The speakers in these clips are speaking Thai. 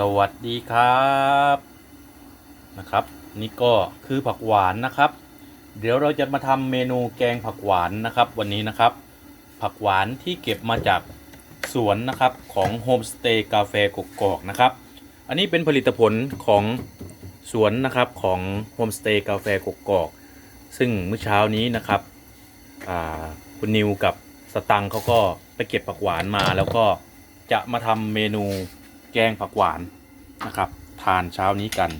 สวัสดีครับนะครับ นี่ก็คือผักหวานนะครับ เดี๋ยวเราจะมาทำเมนูแกงผักหวานนะครับ วันนี้นะครับ ผักหวานที่เก็บมาจากสวนนะครับของโฮมสเตย์กาแฟกกอกนะครับ อันนี้เป็นผลิตผลของสวนนะครับของโฮมสเตย์กาแฟกกอก ซึ่งเมื่อเช้านี้นะครับคุณนิวกับสตังเขาก็ไปเก็บผักหวานมาแล้วก็จะมาทำเมนู แกงผักหวานนะครับ ทานเช้านี้กัน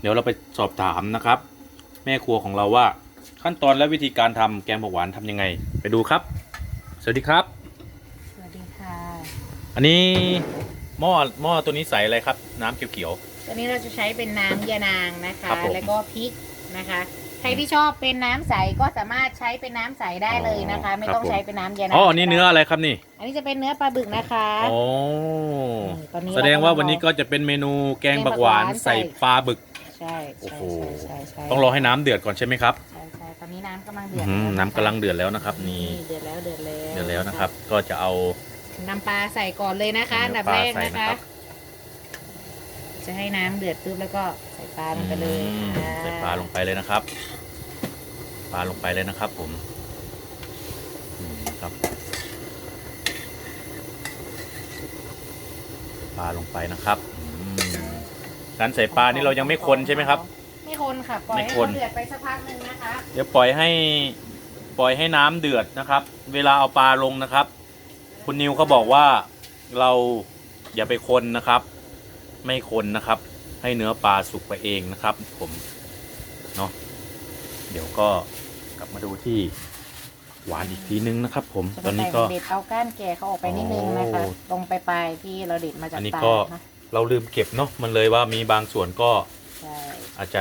เดี๋ยวเราไปสอบถามนะครับ แม่ครัวของเราว่าขั้นตอนและวิธีการทำแกงผักหวานทำยังไง ไปดูครับ สวัสดีครับ สวัสดีค่ะ อันนี้หม้อหม้อตัวนี้ใส่อะไรครับ น้ำเขียวตอนนี้เราจะใช้เป็นน้ำยานางนะคะครับผมแล้วก็พริกนะคะใค รที่ชอบเป็นน้ำใสก็สามารถใช้เป็นน้ำใสได้เลยนะคะอ๋อไม่ครับต้องผมใช้เป็นน้ำยาๆนางอ๋ออันนี้เนื้ออะไรครับนี่อันนี้จะเป็นเนื้อปลาบึกนะคะ อ๋อนี่ตอนนี้แสดงว่าวันนี้ก็จะเป็นเมนูแกงผักหวานแกงผักหวานใส่ ใส่ปลาบึก ใช่โอ้ใช่โห ใช่ใช่ต้องรอให้น้ำเดือดก่อนใช่ไหมครับใช่ใช่ตอนนี้น้ำกำลังเดือดอื้อหือแล้วะคะน้ำกำลังเดือดแล้วนะครับนี่ เดือดแล้วเดือดแล้วเดือดแล้วนะครับ ก็จะเอานำปลาใส่ก่อนเลยนะคะอันดับเนื้แรอกปลาใส่นะนะคคะรับจะให้น้ำเดือดปุ๊บแล้วก็ ใส่ปลาลงไปเลยอืมอ่ใส่ปลาลงไปเลยนะครับ ปลาลงไปเลยนะครับ ผมอืมครับ ปลาลงไปนะครับอืมการใส่ปลานี่เรายังไม่คนใช่ไหมครับ ไม่คนค่ะปล่อยไม่ให้คน เขาเดือดไปสักพักหนึ่งนะคะเดี๋ยวปล่อยให้ปล่อยให้น้ำเดือดนะครับ เวลาเอาปลาลงนะครับ คุณนิวเขาบอกว่าเราอย่าไปคนนะครับ ไม่คนนะครับ ให้เนื้อปลาสุกไปเองนะครับผมเนาะเดี๋ยวก็กลับมาดูที่หวานอีกทีนึงนะครับ ผมจะตอนนี้ใส่ก็เด็ดเอาก้านแก่เขาออกไปนิดนึงนะคะโอ้ตรงปลายๆที่เราเด็ดมาจากอันนี้ปลาก็นะเราลืมเก็บเนาะมันเลยว่ามีบางส่วนก็ใช่อาจจะ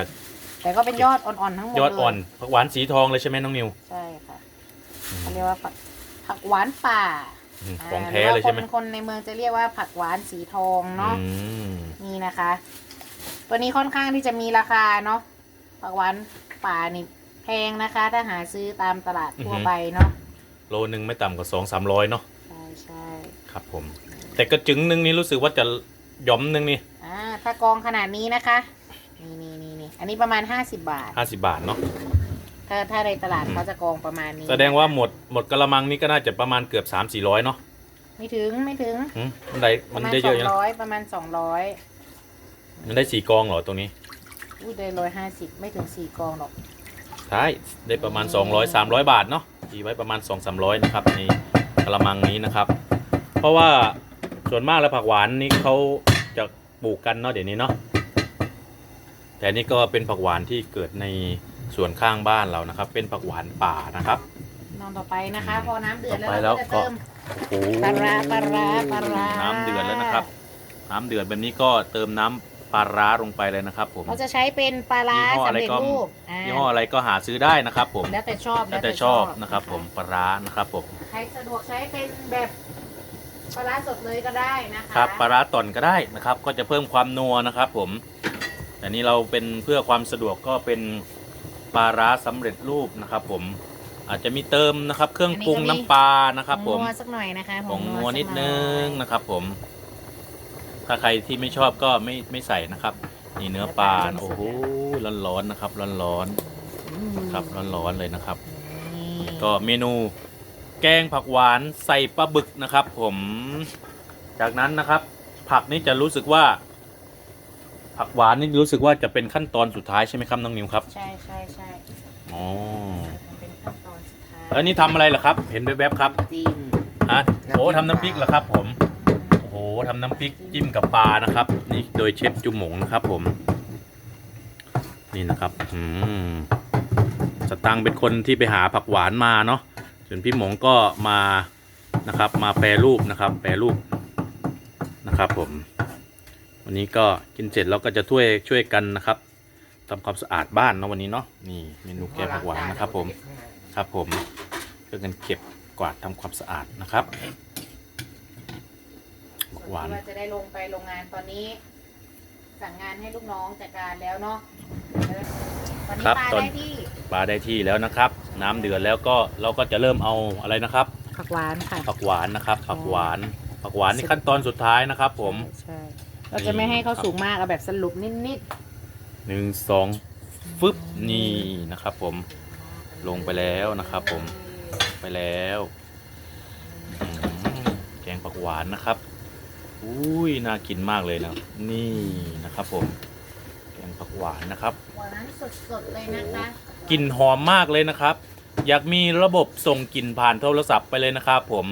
แต่ก็เป็นยอดอ่อนๆทั้งหมดยอดอ่อนเลยผักหวานสีทองเลยใช่ไหมน้องนิวใช่ค่ะอืมเขาเรียกว่าผักผักหวานป่าอืมของแท้เลยหใช่รืไหมอว่าคนคนในเมืองจะเรียกว่าผักหวานสีทองเนาะอืมนี่นะคะ ตัวนี้ค่อนข้างที่จะมีราคาเนาะผักหวานป่านี่แพงนะคะ ถ้าหาซื้อตามตลาดทั่วไปเนาะโลนึงไม่ต่ำกว่าสองสามร้อยเนาะใช่ใช่ครับผม แต่กระจึงหนึงนี่รู้สึกว่าจะหย่อมหนึงนี่อ่าถ้ากองขนาดนี้นะคะนี่นี่นี่นี่อันนี้ประมาณ50บาทห้าสิบาทเนาะถ้าถ้าในตลาดอืมเขาจะกองประมาณนี้ แสดงว่าหมดหมดกระมังนี่ก็น่าจะประมาณเกือบสามสี่ร้อยเนาะไม่ถึงไม่ถึงหืมมันได้ปมันระมาณได้สเยออะงอยู่นะร้อยประมาณสองร้อย มันได้สี่กองเหรอตรงนี้อุ้ยได้ร้อยห้าสิบไม่ถึงสี่กองหรอกใช่ได้ประมาณ 200 300 บาทเนาะตีไว้ประมาณ 2 300 นะครับในกระมังนี้นะครับ เพราะว่าส่วนมากแล้วผักหวานนี่เขาจะปลูกกันเนาะเดี๋ยวนี้เนาะแต่นี่ก็เป็นผักหวานที่เกิดในสวนข้างบ้านเรานะครับ เป็นผักหวานป่านะครับนอนต่อไปนะคะอืมพอน้ำเดือดแล้วต่อไปเราก็จะแล้วก็เติม โอ้โหปลาร้าปลาร้าปลาร้า น้ำเดือดแล้วนะครับ น้ำเดือดแบบนี้ก็เติมน้ำ ปลาร้าลงไปเลยนะครับผม เราจะใช้เป็นปลาร้ายี่ห้อสำอะไรเร็จก็ รูปายี่ห้ออะไรก็หาซื้อได้นะครับผมแล้วแต่ชอบแล้วแต่ชอบนะครับผมปลาร้านะครับผมใครสะดวกใช้เป็นแบบปลาร้าสดเลยก็ได้นะคะครับปลาร้าต่อนก็ได้นะครับ ก็จะเพิ่มความนัวนะครับผมแต่นี้เราเป็นเพื่อความสะดวกก็เป็นปลาร้าสำเร็จรูปนะครับ ผม อาจจะมีเติมนะครับ เครื่องปรุงน้ำปลานะครับผมผงนัวสักหน่อยนะคะผงนัวสักนิดนึงหอยนะครับผม ถ้าใครที่ไม่ชอบก็ไม่ไม่ใส่นะครับ นี่เนื้อปลาโอ้โหร้อนๆนะครับ ร้อนอืมๆครับร้อนๆเลยนะครับนี่ก็เมนูแกงผักหวานใส่ปลาบึกนะครับ ผมจากนั้นนะครับ ผักนี่จะรู้สึกว่า ผักหวานนี่รู้สึกว่าจะเป็นขั้นตอนสุดท้ายใช่ไหมครับน้องนิวครับใช่ใช่ใช่อ๋อมันเป็นขั้นตอนสุดท้ายแล้วนี่ทำอะไรล่ะครับ เห็นแวบๆครับจิ้มฮะโอ้ทำน้ำพริกเหรอครับ ผม โอ้โหทำน้ำพริกจิ้มกับปลานะครับ นี่โดยเชฟจุ๋มหมงนะครับ ผม นี่นะครับอืมสตังเป็นคนที่ไปหาผักหวานมาเนาะส่วนพี่หมงก็มานะครับ มาแปรรูปนะครับ แปรรูปนะครับ ผม วันนี้ก็กินเสร็จเราก็จะช่วยช่วยกันนะครับทำความสะอาดบ้านนะวันนี้เนาะนี่เมนูแกงผักหวานนะครับ ผม ครับผมช่วยกันเก็บกวาดทำความสะอาดนะครับ หวาน ว่าจะได้ลงไปโรงงานตอนนี้ สั่งงานให้ลูกน้องจัดการแล้วเนาะตอนนี้ครับปลาตอน ได้ที่ปลาได้ที่แล้วนะครับ น้ำเดือดแล้วก็เราก็จะเริ่มเอาอะไรนะครับผักหวานค่ะ ผักหวานนะครับผักหวานผักหวานนี่ขั้นตอนสุดท้ายนะครับ ผมใช่ เราจะไม่ให้เขาสูงมากเอาแบบสรุปนิดหนึ่งสองฟึบนี่นะครับ ผมลงไปแล้วนะครับ ผมไปแล้วอืมแกงผักหวานนะครับ อุ้ยน่ากินมากเลยนะนี่นะครับผมแกงผักหวานนะครับๆหวานสดๆเลยนะคะกลิ่นหอมมากเลยนะครับ อยากมีระบบส่งกลิ่นผ่านโทรศัพท์ไปเลยนะครับ ผม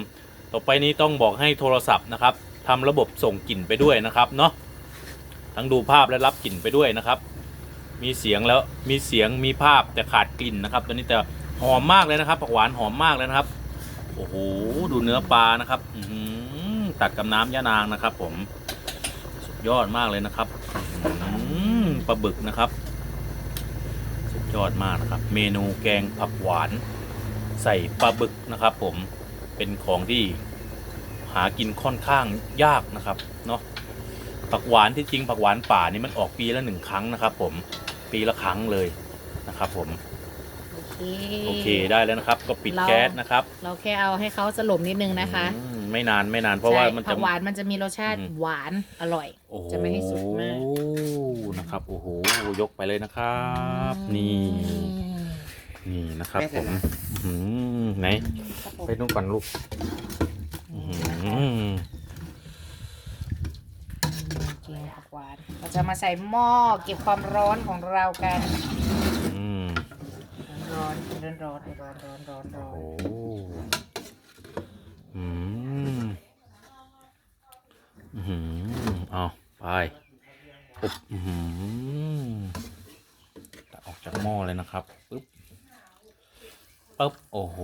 ต่อไปนี้ต้องบอกให้โทรศัพท์นะครับทำระบบส่งกลิ่นไปด้วยนะครับเนาะทั้งดูภาพและรับกลิ่นไปด้วยนะครับ มีเสียงแล้วมีเสียงมีภาพแต่ขาดกลิ่นนะครับตอนนี้แต่หอมมากเลยนะครับผักหวานหอมมากเลยนะครับโอ้โหดูเนื้อปลานะครับ อื้อหือ ตัดกับน้ำยะนางนะครับ ผมสุดยอดมากเลยนะครับปลาบึกนะครับ สุดยอดมากนะครับ เมนูแกงผักหวาน ใส่ปลาบึกนะครับ ผมเป็นของที่หากินค่อนข้างยากนะครับเนาะผักหวานที่จริงผักหวานป่านี่มันออกปีละหนึ่งครั้งนะครับ ผมปีละครั้งเลยนะครับ ผม โอเคโอเคได้แล้วนะครับ ก็ปิดเรา แก๊สนะครับเราแค่เอาให้เขาสลบนิดนึงนะคะอืมไม่นานไม่นานเพราะว่าใช่มันผัจะ กหวานมันจะมีรสชาติอืม หวานอร่อย โอ้โหจะไม่ให้สุกมาก นะครับโอ้โหยกไปเลยนะครับ นี่นี่นะครับผมอื้อหือไหนครับผมไปนู่นก่อนลูกอื้อหือแกงผักหวาน เราจะมาใส่หม้อเก็บความร้อนของเรากันอืม ร้อนร้อนร้อนร้อนร้อนร้อนร้อนโอ้อืมอืมเอาไปปุ๊บอืมตักออกจากหม้อเลยนะครับปุ๊บปุ๊บโอ้โห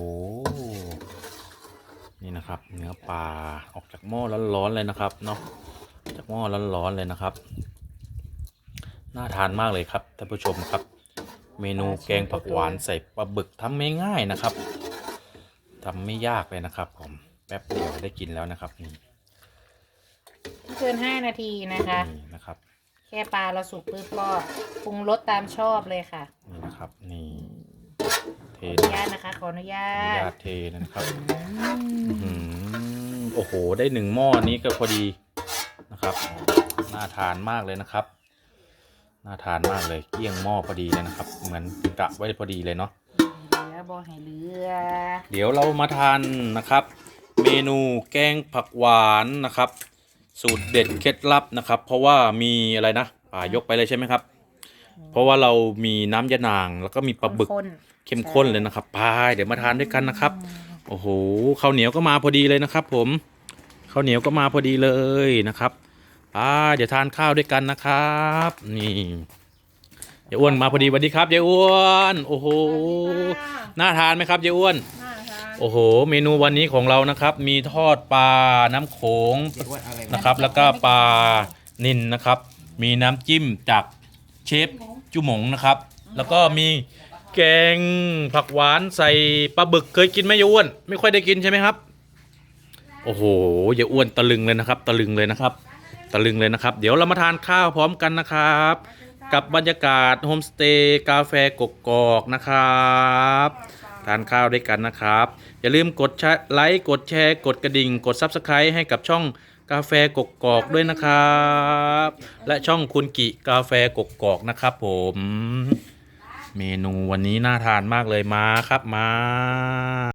นี่นะครับเนื้อปลาออกจากหม้อร้อนๆเลยนะครับเนาะจากหม้อร้อนๆเลยนะครับ น่าทานมากเลยครับท่านผู้ชมครับ เมนูแกงผักหวานใส่ปลาบึกทำไม่ง่ายนะครับทำไม่ยากเลยนะครับ ผมแป๊บเดียวได้กินแล้วนะครับนี่ไม่เกินห้านาทีนะคะนี่นะครับ แค่ปลาเราสุกปุ๊บก็ปรุงรสตามชอบเลยค่ะ นี่นะครับนี่เทขออนุญาตนะคะขออนุญาอนุตญาตเทนะครับอืมโอ้โหได้หนึ่งหม้อนี้ก็พอดีนะครับน่าทานมากเลยนะครับ น่าทานมากเลยเกลี้ยงหม้อพอดีเลยนะครับ เหมือนกะไว้พอดีเลยเนาะเหลือบอให้เหลือ เดี๋ยวเรามาทานนะครับ เมนูแกงผักหวานนะครับ สูตรเด็ดเคล็ดลับนะครับ เพราะว่ามีอะไรนะป่ายกไปเลยใช่ไหมครับ เพราะว่าเรามีน้ำยะนางแล้วก็มีปลาบึกข้นเข้มข้นเลยนะครับพายเดี๋ยวมาทานด้วยกันนะครับ โอ้โหข้าวเหนียวก็มาพอดีเลยนะครับ ผมข้าวเหนียวก็มาพอดีเลยนะครับ อ่าเดี๋ยวทานข้าวด้วยกันนะครับ นี่ยายอ้วนมาพอดีสวัสดีครับยายอ้วนโอ้โหน่าทานไหมครับยายอ้วนน่าทานโอ้โห เมนูวันนี้ของเรานะครับ มีทอดปลาน้ำโขงนะครับ แล้วก็ปลานินนะครับ มีน้ำจิ้มจากเชฟจุหมงนะครับ แล้วก็มีแกงผักหวานใส่ปลาบึกเคยกินไหมยายอ้วน ไม่ค่อยได้กินใช่ไหมครับ โอ้โหยายอ้วนตะลึงเลยนะครับ ตะลึงเลยนะครับ ตะลึงเลยนะครับ เดี๋ยวเรามาทานข้าวพร้อมกันนะครับ กับบรรยากาศโฮมสเตย์กาแฟกกอกนะครับทานข้าวด้วยกันนะครับ อย่าลืมกดไลค์กดแชร์ กดกระดิ่ง กด Subscribe ให้กับช่องกาแฟกกอกด้วยนะครับ และช่องคุณกิกาแฟกกอกนะครับ ผม เมนูวันนี้น่าทานมากเลยมาครับมา